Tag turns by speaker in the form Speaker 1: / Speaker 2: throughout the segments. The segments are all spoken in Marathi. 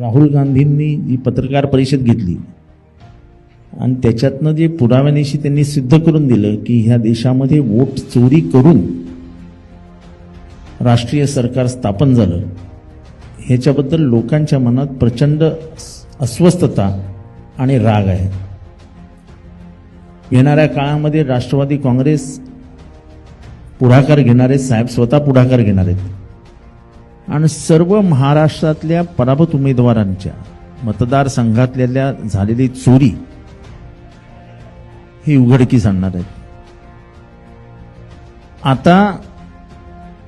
Speaker 1: राहुल गांधींनी जी पत्रकार परिषद घेतली आणि त्याच्यातनं जे पुराव्यानिशी त्यांनी सिद्ध करून दिलं की ह्या देशामध्ये वोट चोरी करून राष्ट्रीय सरकार स्थापन झालं ह्याच्याबद्दल लोकांच्या मनात प्रचंड अस्वस्थता आणि राग आहे. येणाऱ्या काळामध्ये राष्ट्रवादी काँग्रेस पुढाकार घेणारे साहेब स्वतः पुढाकार घेणार आहेत. आणि सर्व महाराष्ट्रातल्या पराभूत उमेदवारांच्या मतदारसंघातल्या झालेली चोरी ही उघडकीस आणणार आहेत. आता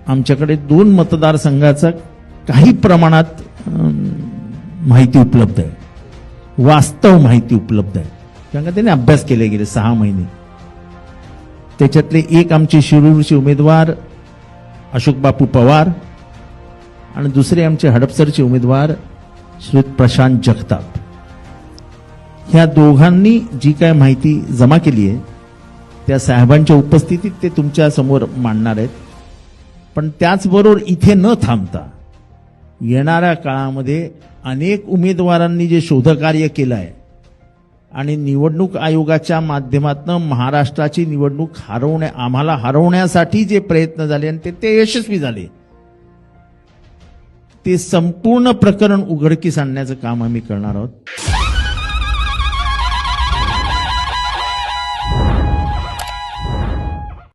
Speaker 1: आमच्याकडे दोन मतदारसंघाचा काही प्रमाणात माहिती उपलब्ध आहे. वास्तव माहिती उपलब्ध आहे. कारण का त्याने अभ्यास केले गेले सहा महिने. त्याच्यातले एक आमचे शिरूरचे उमेदवार अशोक बापू पवार आणि दुसरे आमचे हडपसरचे उमेदवार श्री प्रशांत जगताप. ह्या दोघांनी जी काय माहिती जमा केली आहे त्या साहेबांच्या उपस्थितीत ते तुमच्यासमोर मांडणार आहेत. पण त्याचबरोबर इथे न थांबता येणाऱ्या काळामध्ये अनेक उमेदवारांनी जे शोधकार्य केलं आहे आणि निवडणूक आयोगाच्या माध्यमातून महाराष्ट्राची निवडणूक हरवण्या आम्हाला हरवण्यासाठी जे प्रयत्न झाले आणि ते ते यशस्वी झाले ते संपूर्ण प्रकरण उघडकीस आणण्याचं काम आम्ही करणार आहोत.